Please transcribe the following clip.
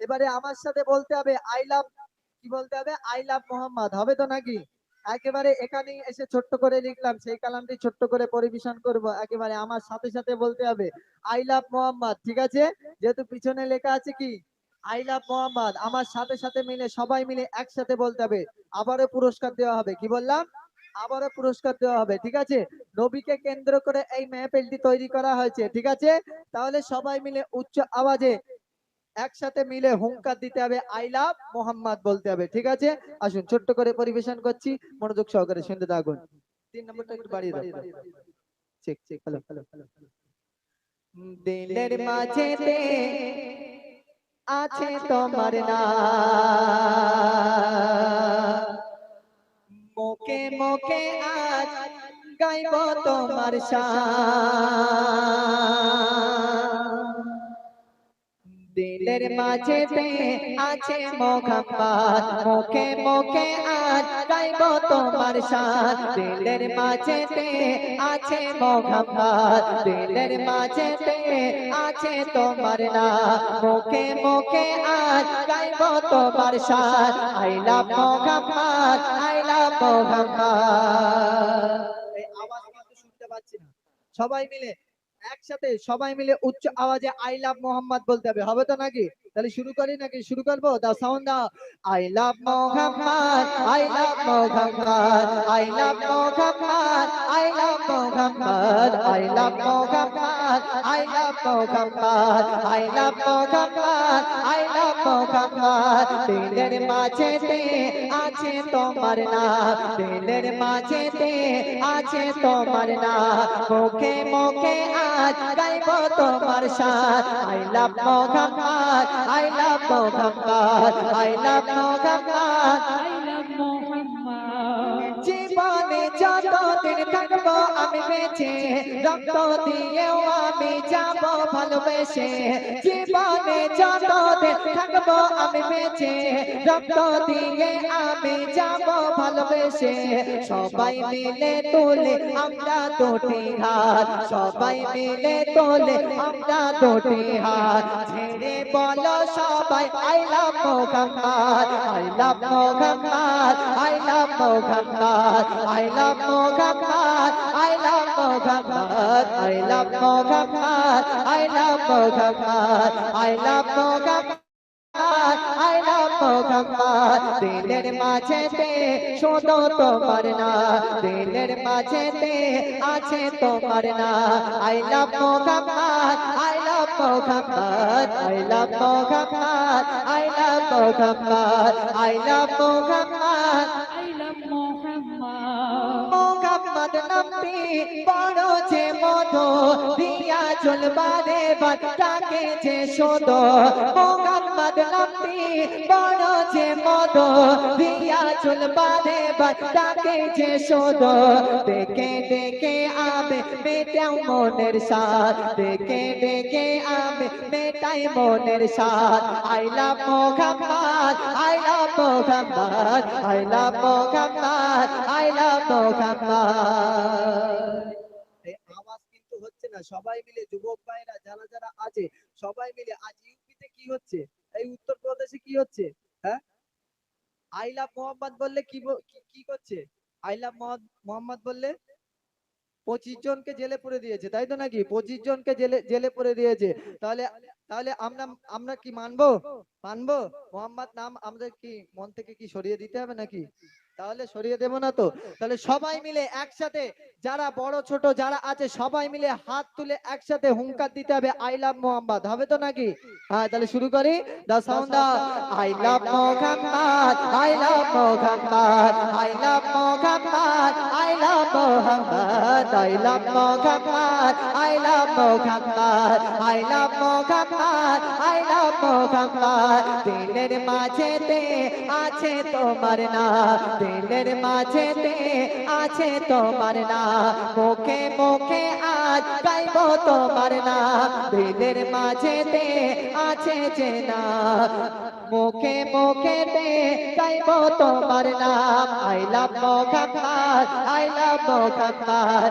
এবারে আমার সাথে বলতে হবে আই লাভ কি বলতে হবে? আই লাভ মোহাম্মদ, হবে তো নাকি? একেবারে এখানেই এসে ছোট্ট করে লিখলাম, সেই কালামটি ছোট্ট করে পরিবেশন করব। একেবারে আমার সাথে সাথে বলতে হবে আই লাভ মোহাম্মদ, ঠিক আছে? যেহেতু পিছনে লেখা আছে কি? আই লাভ মোহাম্মদ, আমার সাথে সাথে মিলে, সবাই মিলে একসাথে বলতে হবে, আবারও পুরস্কার দেওয়া হবে, কি বললাম? আবারও পুরস্কার দেওয়া হবে, ঠিক আছে? নবীকে কেন্দ্র করে এই মেহফিলটি তৈরি করা হয়েছে, ঠিক আছে? তাহলে সবাই মিলে উচ্চ আওয়াজে একসাথে মিলে হুঙ্কার দিতে হবে, আই লাভ মোহাম্মদ বলতে হবে, ঠিক আছে? আসুন, ছোট্ট করে পরিবেশন করছি, মনোযোগ সহকারে শুনতে থাকুন। তিন নম্বরটা একটু বাড়িয়ে দাও। চেক চেক, হ্যালো হ্যালো দিলের মাঝেতে আছে তোমার নাম। মোকে মোকে আজ গাইব তোমার শান। দিলের মাঝেতে আছে মোহাম্মদ মুখে মুখে আজ গাইব তোমার শান দিলের মাঝেতে আছে মোহাম্মদ দিলের মাঝেতে আছে তোমার নাম মুখে মুখে আজ গাইব তোমার শান I love Muhammad I love Muhammad আওয়াজ কিন্তু শুনতে পাচ্ছি না। সবাই মিলে একসাথে সবাই মিলে উচ্চ আওয়াজে আই লাভ মোহাম্মদ বলতে হবে। হবে তো নাকি? তাহলে শুরু করি নাকি? শুরু করব? দা সাউন্ড দাও। I love Muhammad I love Muhammad I love Muhammad I love Muhammad I love Muhammad. Muhammad, I love Muhammad, I love Muhammad, I love Muhammad. দিলের মাঝেতে আছে তোমার নাম দিলের মাঝেতে আছে তোমার নাম মুখে মুখে আজ গাইব তোমার সাথ I love Muhammad, I love Muhammad, I love Muhammad, I love Muhammad. যতদিন থাকব আমি বেঁচে রক্ত দিয়েও আমি যাব ভালোবেসে। জীবনে যতদিন থাকব আমি বেঁচে রক্ত দিয়ে আমি যাব ভালোবেসে। সবাই মিলে তোলে আমরা দুটি হাত। সবাই মিলে তোলে আমরা দুটি হাত। ছেড়ে বলো সবাই I love Muhammad, I love Muhammad, I love Muhammad, I love Muhammad, I love Muhammad, I love Muhammad, I love Muhammad. I love Muhammad, দিলের মাঝেতে শোনো তোমার না দিলের মাঝেতে আছে তোমার না I love Muhammad, I love Muhammad, I love Muhammad, I love Muhammad, I love Muhammad. Mohammad নবী বড় যে মধু দিয়া চলবারে বাদটাকে যে শোধ মোহাম্মদ বড় যে মধু দিয়া বাটাকে যে দেখে দেখে আবে মেটাও মনের সাথ দেখে দেখে আবে মেটাই মনের সাথ I love Muhammad, I love Muhammad, I love Muhammad, I Muhammad. আওয়াজ কিন্তু হচ্ছে না। সবাই মিলে যুবক ভাইরা, যারা যারা আছে, সবাই মিলে আজ ইউপিতে কি হচ্ছে? এই উত্তরপ্রদেশে কি হচ্ছে? হ্যাঁ? আই লাভ মোহাম্মদ বললে কি করছে? আই লাভ মোহাম্মদ বললে পঁচিশ জনকে জেলে পরে দিয়েছে, তাই তো নাকি? পঁচিশ জনকে জেলে জেলে পরে দিয়েছে। তাহলে তাহলে আমরা আমরা কি মানবো? মানবো? মোহাম্মদ নাম আমাদের কি মন থেকে কি সরিয়ে দিতে হবে নাকি? তাহলে সরিয়ে দেবো না তো? তাহলে সবাই মিলে একসাথে, যারা বড়, ছোট, যারা আছে, সবাই মিলে হাত তুলে একসাথে হুঙ্কার দিতে হবে আই লাভ মোহাম্মদ হবে তো নাকি? হ্যাঁ তাহলে শুরু করি। The sound I love Muhammad I love Muhammad I love Muhammad I love Muhammad I love Muhammad, I love Muhammad, I love Muhammad, I love Muhammad. দিলের মাঝেতে আছে তোমার না দিলের মাঝেতে আছে তোমার না মুখে মুখে আজ গাইব তোমার না দিলের মাঝেতে আছে যে না মুখে মুখে দে গাইব তোমার নাম আই লাভ মোখাম্মার আই লাভ মোখাম্মার